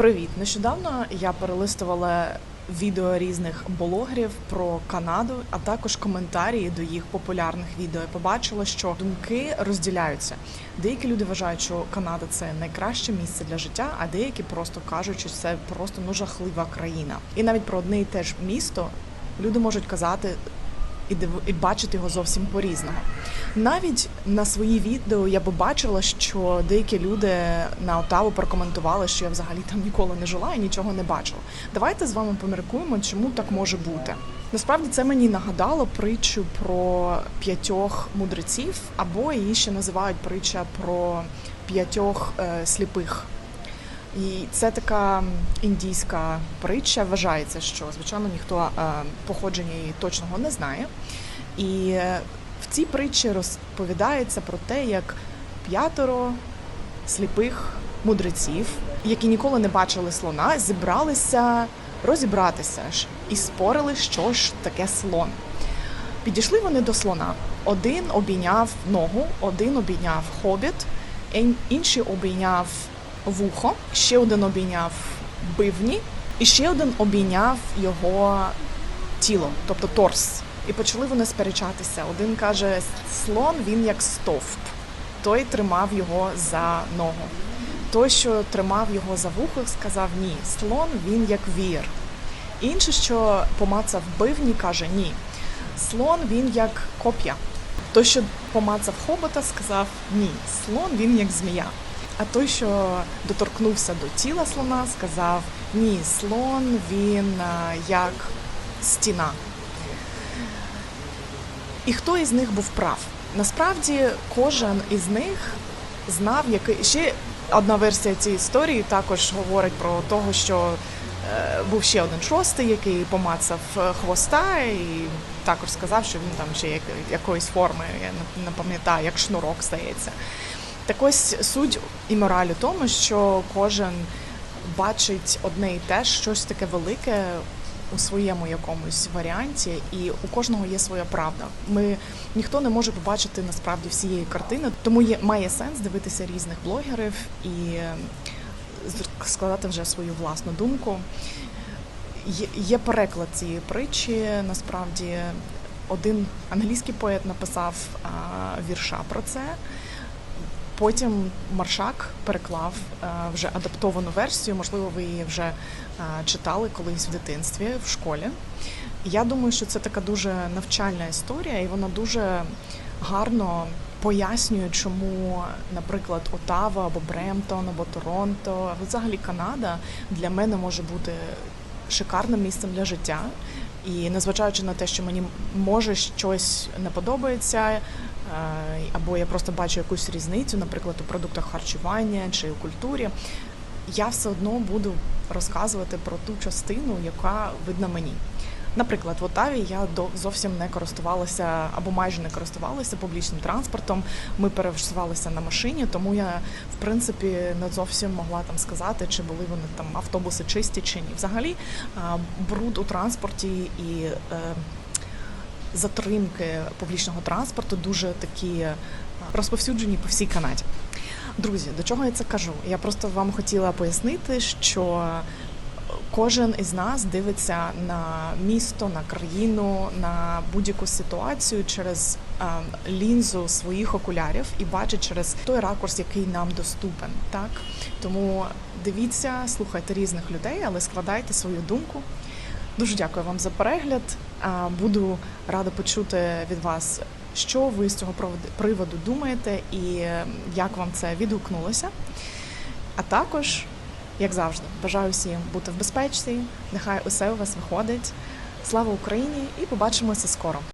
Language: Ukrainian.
Привіт! Нещодавно я перелистувала відео різних блогерів про Канаду, а також коментарі до їх популярних відео. І побачила, що думки розділяються. Деякі люди вважають, що Канада це найкраще місце для життя, а деякі просто кажуть, що це просто ну жахлива країна. І навіть про одне і те ж місто люди можуть казати і див- і бачити його зовсім по-різному. Навіть на свої відео я би бачила, що деякі люди на Отаву прокоментували, що я взагалі там ніколи не жила і нічого не бачила. Давайте з вами поміркуємо, чому так може бути. Насправді це мені нагадало притчу про п'ятьох мудреців, або її ще називають притча про п'ятьох е, сліпих. І це така індійська притча. Вважається, що звичайно ніхто е, походження її точного не знає. І е, в цій притчі розповідається про те, як п'ятеро сліпих мудреців, які ніколи не бачили слона, зібралися розібратися ж і спорили, що ж таке слон. Підійшли вони до слона. Один обійняв ногу, один обійняв хобіт, ін- інший обійняв вухо, ще один обійняв бивні, і ще один обійняв його тіло, тобто торс. І почали вони сперечатися. Один каже: слон він як стовп, той тримав його за ногу. Той, що тримав його за вухо, сказав ні, слон він як вір. Інший, що помацав бивні, каже ні. Слон він як коп'я. Той, що помацав хобота, сказав ні, слон він як змія. А той, що доторкнувся до тіла слона, сказав ні, слон він як стіна. І хто із них був прав? Насправді кожен із них знав, який ще одна версія цієї історії також говорить про того, що е, був ще один шостий, який помацав е, хвоста, і також сказав, що він там ще як, якоїсь форми, я не- пам'ятаю, як шнурок здається. Так ось суть і мораль у тому, що кожен бачить одне і те щось таке велике у своєму якомусь варіанті, і у кожного є своя правда. Ми ніхто не може побачити насправді всієї картини, тому є має сенс дивитися різних блогерів і е, складати вже свою власну думку. Є, переклад цієї притчі. Насправді, один англійський поет написав вірша про це. Потім Маршак переклав е, вже адаптовану версію. Можливо, ви її вже е, читали колись в дитинстві в школі. Я думаю, що це така дуже навчальна історія, і вона дуже гарно пояснює, чому, наприклад, Отава або Бремтон, або Торонто, взагалі Канада для мене може бути шикарним місцем для життя. І незважаючи на те, що мені може щось не подобається, або я просто бачу якусь різницю, наприклад, у продуктах харчування чи у культурі, я все одно буду розказувати про ту частину, яка видна мені. Наприклад, в Отаві я зовсім не користувалася або майже не користувалася публічним транспортом. Ми пересувалися на машині, тому я в принципі не зовсім могла там сказати, чи були вони там автобуси чисті чи ні. Взагалі, бруд у транспорті і е, затримки публічного транспорту дуже такі е, розповсюджені по всій Канаді. Друзі, до чого я це кажу? Я просто вам хотіла пояснити, що кожен із нас дивиться на місто, на країну, на будь-яку ситуацію через е, лінзу своїх окулярів і бачить через той ракурс, який нам доступен. Так тому дивіться, слухайте різних людей, але складайте свою думку. Дуже дякую вам за перегляд. Буду рада почути від вас, що ви з цього приводу думаєте і е, як вам це відгукнулося. А також, як завжди, бажаю всім бути в безпечці. Нехай усе у вас виходить. Слава Україні! І побачимося скоро.